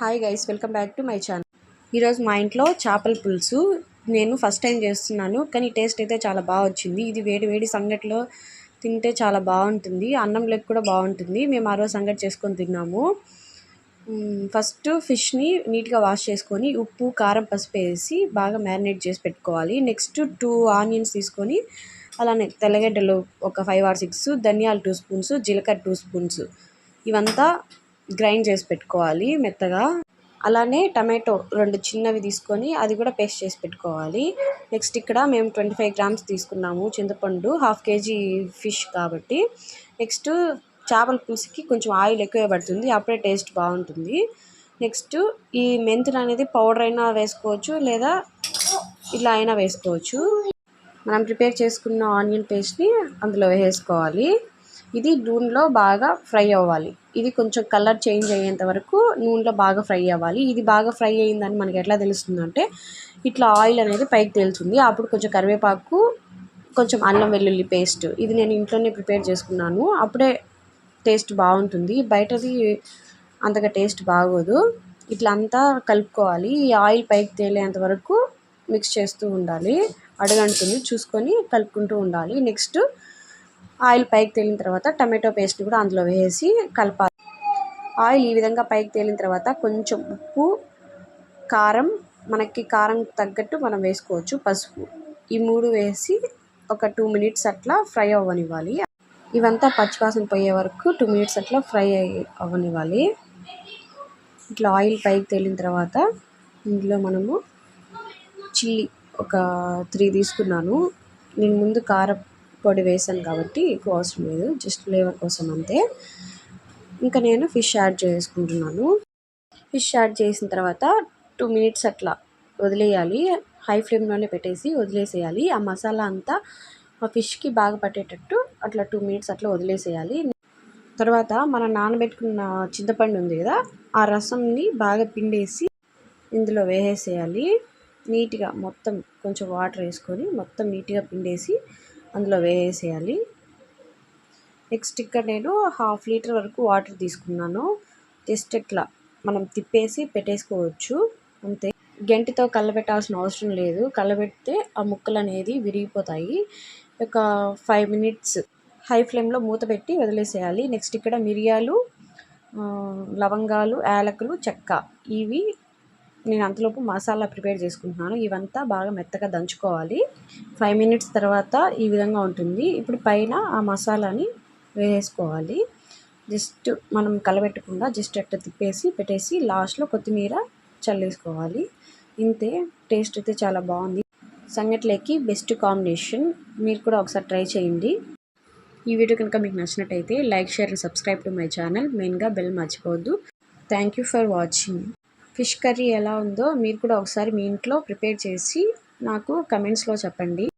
Hi guys welcome back to my channel ఈరోజు మా ఇంట్లో చేపల పులుసు నేను ఫస్ట్ టైం చేస్తున్నాను కానీ టేస్ట్ అయితే చాలా బాగా వచ్చింది. ఇది వేడి వేడి సంగట్లో తింటే చాలా బాగుంటుంది అన్నంలోకి కూడా బాగుంటుంది. మేము ఆ రోజు సంగటి చేసుకొని తిన్నాము. ఫస్ట్ ఫిష్ని నీట్గా వాష్ చేసుకొని ఉప్పు కారం పసుపు వేసి బాగా మ్యారినేట్ చేసి పెట్టుకోవాలి. నెక్స్ట్ టూ ఆనియన్స్ తీసుకొని అలానే తెల్లగడ్డలు ఒక ఫైవ్ ఆర్ సిక్స్ ధనియాలు టూ స్పూన్స్ జీలకర్ర టూ స్పూన్స్ ఇవంతా గ్రైండ్ చేసి పెట్టుకోవాలి మెత్తగా. అలానే టమాటో రెండు చిన్నవి తీసుకొని అది కూడా పేస్ట్ చేసి పెట్టుకోవాలి. నెక్స్ట్ ఇక్కడ మేము ట్వంటీ ఫైవ్ గ్రామ్స్ తీసుకున్నాము చింతపండు హాఫ్ కేజీ ఫిష్ కాబట్టి. నెక్స్ట్ చేపల పులుసుకి కొంచెం ఆయిల్ ఎక్కువ పడుతుంది అప్పుడే టేస్ట్ బాగుంటుంది. నెక్స్ట్ ఈ మెంతులు అనేది పౌడర్ అయినా వేసుకోవచ్చు లేదా ఇలా అయినా వేసుకోవచ్చు. మనం ప్రిపేర్ చేసుకున్న ఆనియన్ పేస్ట్ని అందులో వేసుకోవాలి. ఇది నూనెలో బాగా ఫ్రై అవ్వాలి. ఇది కొంచెం కలర్ చేంజ్ అయ్యేంత వరకు నూనెలో బాగా ఫ్రై అవ్వాలి. ఇది బాగా ఫ్రై అయ్యిందని మనకి ఎట్లా తెలుస్తుందంటే ఇట్లా ఆయిల్ అనేది పైకి తేలుతుంది. అప్పుడు కొంచెం కరివేపాకు కొంచెం అల్లం వెల్లుల్లి పేస్ట్ ఇది నేను ఇంట్లోనే ప్రిపేర్ చేసుకున్నాను. అప్పుడే టేస్ట్ బాగుంటుంది. బయటది అంతగా టేస్ట్ బాగోదు. ఇట్లా అంతా కలుపుకోవాలి. ఈ ఆయిల్ పైకి తేలేంత వరకు మిక్స్ చేస్తూ ఉండాలి. అడగంటుంది చూసుకొని కలుపుకుంటూ ఉండాలి. నెక్స్ట్ ఆయిల్ పైకి తేలిన తర్వాత టమాటో పేస్ట్ కూడా అందులో వేసి కలపాలి. ఆయిల్ ఈ విధంగా పైకి తేలిన తర్వాత కొంచెం ఉప్పు కారం మనకి కారం తగ్గట్టు మనం వేసుకోవచ్చు పసుపు. ఈ మూడు వేసి ఒక టూ మినిట్స్ అట్లా ఫ్రై అవ్వనివ్వాలి. ఇవంతా పచ్చివాసన పోయే వరకు టూ మినిట్స్ అట్లా ఫ్రై అవ్వనివ్వాలి. ఇట్లా ఆయిల్ పైకి తేలిన తర్వాత ఇందులో మనము చిల్లీ ఒక త్రీ తీసుకున్నాను. నేను ముందు కారం పొడి వేసాను కాబట్టి ఎక్కువ అవసరం లేదు. జస్ట్ ఫ్లేవర్ కోసం అంతే. ఇంకా నేను ఫిష్ యాడ్ చేసుకుంటున్నాను. ఫిష్ యాడ్ చేసిన తర్వాత టూ మినిట్స్ అట్లా వదిలేయాలి. హై ఫ్లేమ్లోనే పెట్టేసి వదిలేసేయాలి. ఆ మసాలా అంతా ఆ ఫిష్కి బాగా పట్టేటట్టు అట్లా టూ మినిట్స్ అట్లా వదిలేసేయాలి. తర్వాత మనం నానబెట్టుకున్న చింతపండు ఉంది కదా ఆ రసంని బాగా పిండేసి ఇందులో వేసేయాలి నీట్గా మొత్తం కొంచెం వాటర్ వేసుకొని మొత్తం నీట్గా పిండేసి అందులో వేసేయాలి. నెక్స్ట్ ఇక్కడ నేను హాఫ్ లీటర్ వరకు వాటర్ తీసుకున్నాను. జస్ట్ ఇట్లా మనం తిప్పేసి పెట్టేసుకోవచ్చు. అంతే. గంటితో కళ్ళబెట్టాల్సిన అవసరం లేదు. కళ్ళబెడితే ఆ ముక్కలు అనేది విరిగిపోతాయి. ఒక ఫైవ్ మినిట్స్ హై ఫ్లేమ్లో మూత పెట్టి వదిలేసేయాలి. నెక్స్ట్ ఇక్కడ మిరియాలు లవంగాలు యాలకులు చెక్క ఇవి నేను అంతలోపు మసాలా ప్రిపేర్ చేసుకుంటున్నాను. ఇవంతా బాగా మెత్తగా దంచుకోవాలి. ఫైవ్ మినిట్స్ తర్వాత ఈ విధంగా ఉంటుంది. ఇప్పుడు పైన ఆ మసాలాని వేసుకోవాలి. జస్ట్ మనం కలబెట్టకుండా జస్ట్ అట్లా తిప్పేసి పెట్టేసి లాస్ట్లో కొత్తిమీర చల్లేసుకోవాలి. ఇంతే టేస్ట్ అయితే చాలా బాగుంది. సంగట్లేకి బెస్ట్ కాంబినేషన్. మీరు కూడా ఒకసారి ట్రై చేయండి. ఈ వీడియో కనుక మీకు నచ్చినట్టయితే like share subscribe to my channel. మెయిన్గా బెల్ మర్చిపోవద్దు. Thank you for watching. Fish curry ఎలా ఉందో మీరు కూడా ఒకసారి మీ ఇంట్లో ప్రిపేర్ చేసి నాకు కమెంట్స్లో చెప్పండి.